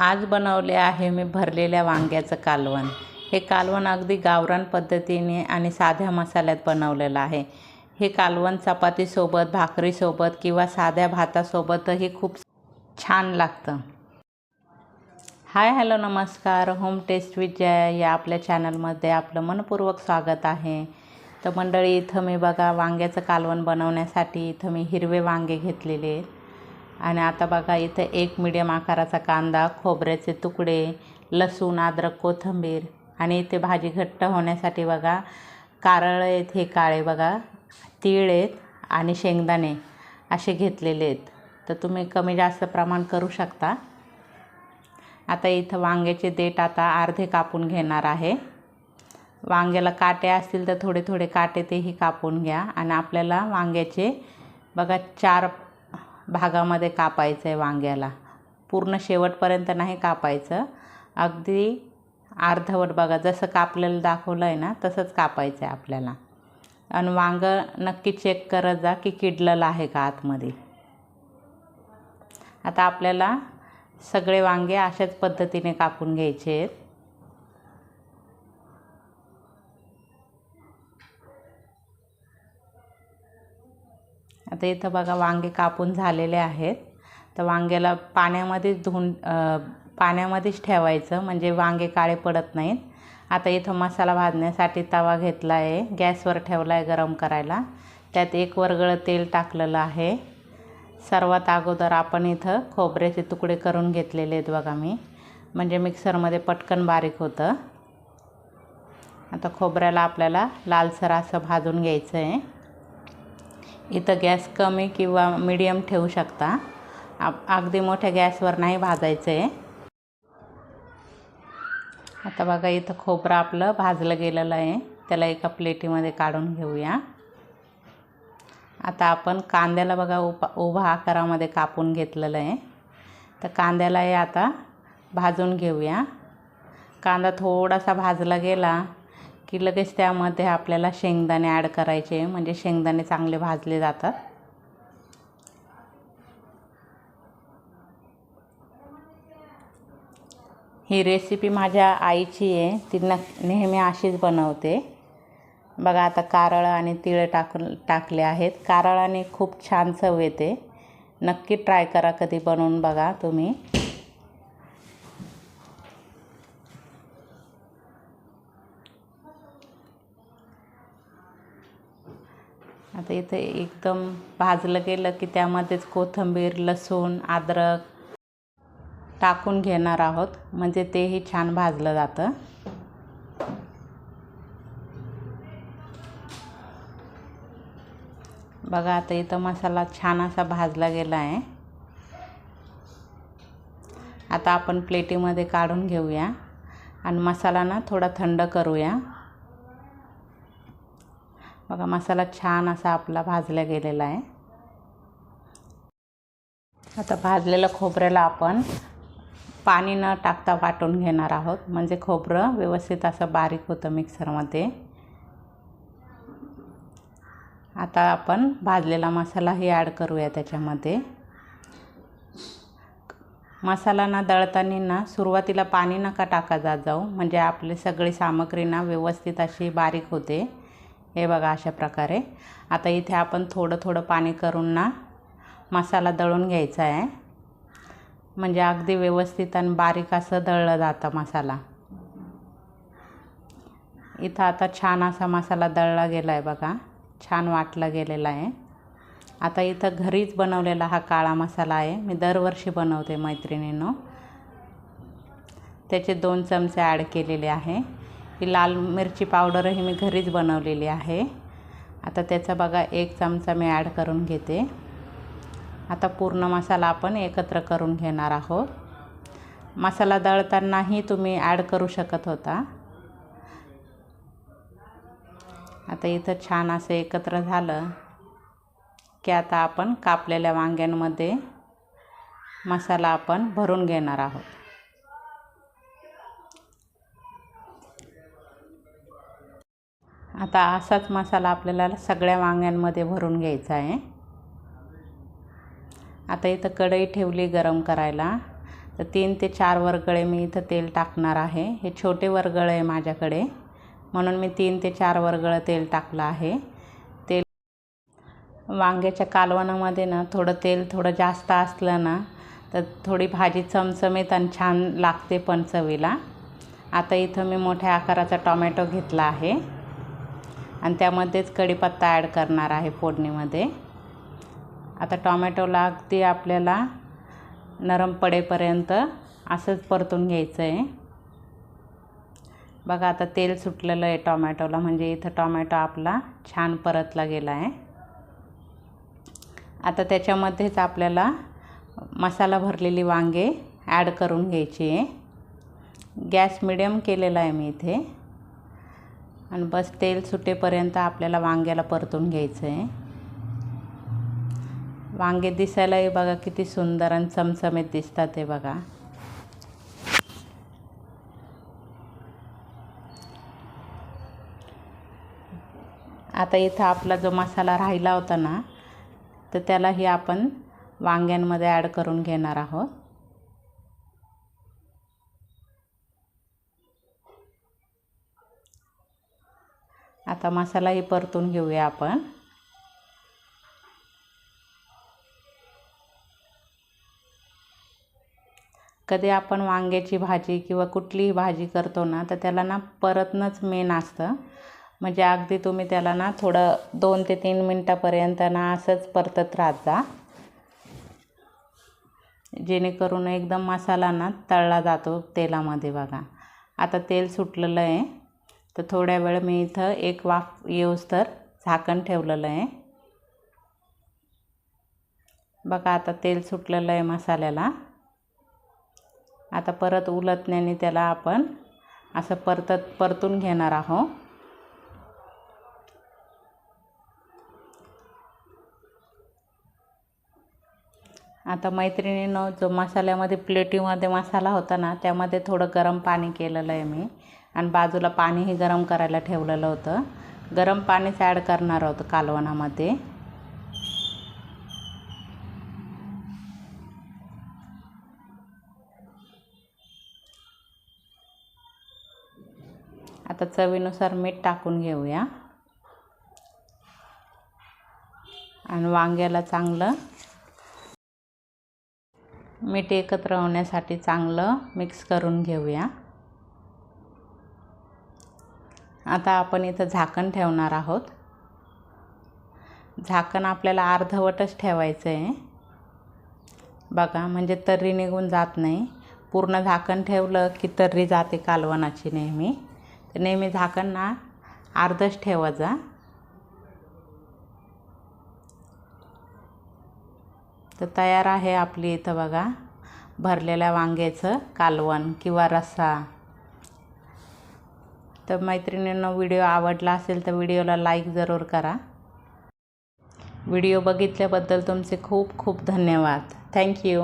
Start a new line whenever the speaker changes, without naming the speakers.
आज बनवले आहे मी भरलेल्या वांग्याचं कालवण. हे कालवण अगदी गावरान पद्धतीने आणि साध्या मसाल्यात बनवलेलं आहे. हे कालवण चपातीसोबत भाकरीसोबत किंवा साध्या भातासोबतही खूप छान लागतं. हाय हॅलो नमस्कार. होम टेस्ट विथ जय या आपल्या चॅनलमध्ये आपलं मनपूर्वक स्वागत आहे. तर मंडळी इथं मी बघा वांग्याचं कालवण बनवण्यासाठी इथं मी हिरवे वांगे घेतलेले आहेत. आणि आता बघा इथं एक मिडियम आकाराचा कांदा खोबऱ्याचे तुकडे लसूण अद्रक कोथिंबीर आणि इथे भाजी घट्ट होण्यासाठी बघा कारळ आहेत हे काळे बघा तीळ आहेत आणि शेंगदाणे असे घेतलेले आहेत. तर तुम्ही कमी जास्त प्रमाण करू शकता. आता इथं वांग्याचे देठ आता अर्धे कापून घेणार आहे. वांग्याला काटे असतील तर थोडे थोडे काटे तेही कापून घ्या आणि आपल्याला वांग्याचे बघा चार भागामध्ये कापायचं आहे वांग्याला. पूर्ण शेवटपर्यंत नाही कापायचं. अगदी अर्धवट बघा जसं कापलेलं दाखवलं आहे ना तसंच कापायचं आहे आपल्याला. आणि वांगं नक्की चेक करत जा की किडलेलं आहे का आतमध्ये. आता आपल्याला सगळे वांगे अशाच पद्धतीने कापून घ्यायचे आहेत आता इथं बघा वांगे कापून झालेले आहेत. तर वांग्याला पाण्यामध्येच धुवून पाण्यामध्येच ठेवायचं म्हणजे वांगे काळे पडत नाहीत. आता इथं मसाला भाजण्यासाठी तवा घेतला आहे गॅसवर ठेवला आहे गरम करायला. त्यात एक वरगळं तेल टाकलेलं आहे. सर्वात अगोदर आपण इथं खोबऱ्याचे तुकडे करून घेतलेले आहेत बघा मी. म्हणजे मिक्सरमध्ये पटकन बारीक होतं. आता खोबऱ्याला आपल्याला लालसर असं भाजून घ्यायचं आहे इथं गॅस कमी किंवा मिडियम ठेवू शकता. आप अगदी मोठ्या गॅसवर नाही भाजायचं. आहे आता बघा इथं खोबरं आपलं भाजलं गेलेलं आहे. त्याला एका प्लेटीमध्ये काढून घेऊया. आता आपण कांद्याला बघा उभा उभा आकारामध्ये कापून घेतलेलं आहे. तर कांद्यालाही आता भाजून घेऊया. कांदा थोडासा भाजला गेला की लगेच त्यामध्ये आपल्याला शेंगदाणे ॲड करायचे म्हणजे शेंगदाणे चांगले भाजले जातात. ही रेसिपी माझ्या आईची आहे ती न नेहमी अशीच बनवते. बघा आता कारळ आणि तिळ टाक टाकले आहेत. कारळाने खूप छान चव येते. नक्की ट्राय करा कधी बनवून बघा तुम्ही. तर इथे एकदम भाजलं गेलं की त्यामध्येच कोथिंबीर लसूण अद्रक टाकून घेणार आहोत. म्हणजे तेही छान भाजलं जातं. बघा आता इथं मसाला छान असा भाजला गेला आहे. आता आपण प्लेटीमध्ये काढून घेऊया. आणि मसाला ना थोडा थंड करूया. बघा मसाला छान असा आपला भाजला गेलेला आहे. आता भाजलेलं खोबऱ्याला आपण पाणी न टाकता वाटून घेणार आहोत. म्हणजे खोबरं व्यवस्थित असं बारीक होतं मिक्सरमध्ये. आता आपण भाजलेला मसालाही ॲड करूया त्याच्यामध्ये. मसाला ना दळताना ना सुरुवातीला पाणी नका टाका जात जाऊ. म्हणजे आपली सगळी सामग्री ना व्यवस्थित अशी बारीक होते. हे बघा अशा प्रकारे. आता इथे आपण थोडं थोडं पाणी करून ना मसाला दळून घ्यायचा आहे. म्हणजे अगदी व्यवस्थित आणि बारीक असं दळलं जातं मसाला. इथं आता छान असा मसाला दळला गेला आहे बघा. छान वाटला गेलेला आहे. आता इथं घरीच बनवलेला हा काळा मसाला आहे. मी दरवर्षी बनवते मैत्रिणीनं. त्याचे दोन चमचे ॲड केलेले आहे. ही लाल मिरची पावडरही मी घरीच बनवलेली आहे. आता त्याचा बघा एक चमचा मी ॲड करून घेते. आता पूर्ण मसाला आपण एकत्र करून घेणार आहोत. मसाला दळतानाही तुम्ही ॲड करू शकत होता. आता इथं छान असं एकत्र झालं की आता आपण कापलेल्या वांग्यांमध्ये मसाला आपण भरून घेणार आहोत. आता असाच मसाला आपल्याला सगळ्या वांग्यांमध्ये भरून घ्यायचा आहे. आता इथं कढई ठेवली गरम करायला. तर तीन ते चार वरगळे मी इथं तेल टाकणार आहे. हे छोटे वरगळ आहे माझ्याकडे. म्हणून मी तीन ते चार वरगळं तेल टाकलं आहे. तेल वांग्याच्या कालवणामध्ये ना थोडं तेल थोडं जास्त असलं ना तर थोडी भाजी चमचमीत आणि छान लागते पण चवीला. आता इथं मी मोठ्या आकाराचा टॉमॅटो घेतला आहे. आणि त्यामध्येच कढीपत्ता ॲड करणार आहे फोडणीमध्ये. आता टॉमॅटोला अगदी आपल्याला नरम पडेपर्यंत असंच परतून घ्यायचं आहे बघा आता तेल सुटलेलं आहे टॉमॅटोला म्हणजे इथं टॉमॅटो आपला छान परतला गेला आहे. आता त्याच्यामध्येच आपल्याला मसाला भरलेली वांगे ॲड करून घ्यायची आहे. गॅस मिडियम केलेला आहे मी इथे. आणि बस तेल सुटेपर्यंत आपल्याला वांग्याला परतून घ्यायचं आहे वांगे दिसायलाही बघा किती सुंदर आणि चमचमीत दिसतात हे बघा. आता इथं आपला जो मसाला राहिला होता ना तर त्यालाही आपण वांग्यांमध्ये ॲड करून घेणार आहोत. आता मसालाही परतून घेऊया आपण. कधी आपण वांग्याची भाजी किंवा कुठलीही भाजी करतो ना तर त्याला ना परतनंच मेन असतं. म्हणजे अगदी तुम्ही त्याला ना थोडं दोन ते तीन मिनटापर्यंत ना असंच परतत राहत जा. जेणेकरून एकदम मसाला ना तळला जातो तेलामध्ये बघा. आता तेल सुटलेलं आहे. तर थोड्या वेळ मी इथं एक वाफ येऊस तर झाकण ठेवलेलं आहे. बघा आता तेल सुटलेलं आहे मसाल्याला. आता परत उलटण्याने त्याला आपण असं परतत परतून घेणार आहोत. आता मैत्रिणीनं जो मसाल्यामध्ये प्लेटीमध्ये मसाला होता ना त्यामध्ये थोडं गरम पाणी केलेलं आहे मी. आणि बाजूला पाणीही गरम करायला ठेवलेलं होतं. गरम पाणीच ॲड करणार होतं कालवणामध्ये आता चवीनुसार मीठ टाकून घेऊया. आणि वांग्याला चांगलं मीठ एकत्र होण्यासाठी चांगलं मिक्स करून घेऊया. आता आपण इथं झाकण ठेवणार आहोत. झाकण आपल्याला अर्धवटच ठेवायचं आहे बघा म्हणजे तर्री निघून जात नाही. पूर्ण झाकण ठेवलं की तर्री जाते कालवणाची नेहमी. तर नेहमी झाकण ना अर्धच ठेवायचा तर तयार आहे आपली इथं बघा भरलेल्या वांग्याचं कालवण किंवा रस्सा. तर मैत्रिणींना व्हिडिओ आवडला असेल तर व्हिडिओला लाईक जरूर करा. व्हिडिओ बघितल्याबद्दल तुमचे खूप खूप धन्यवाद. थँक्यू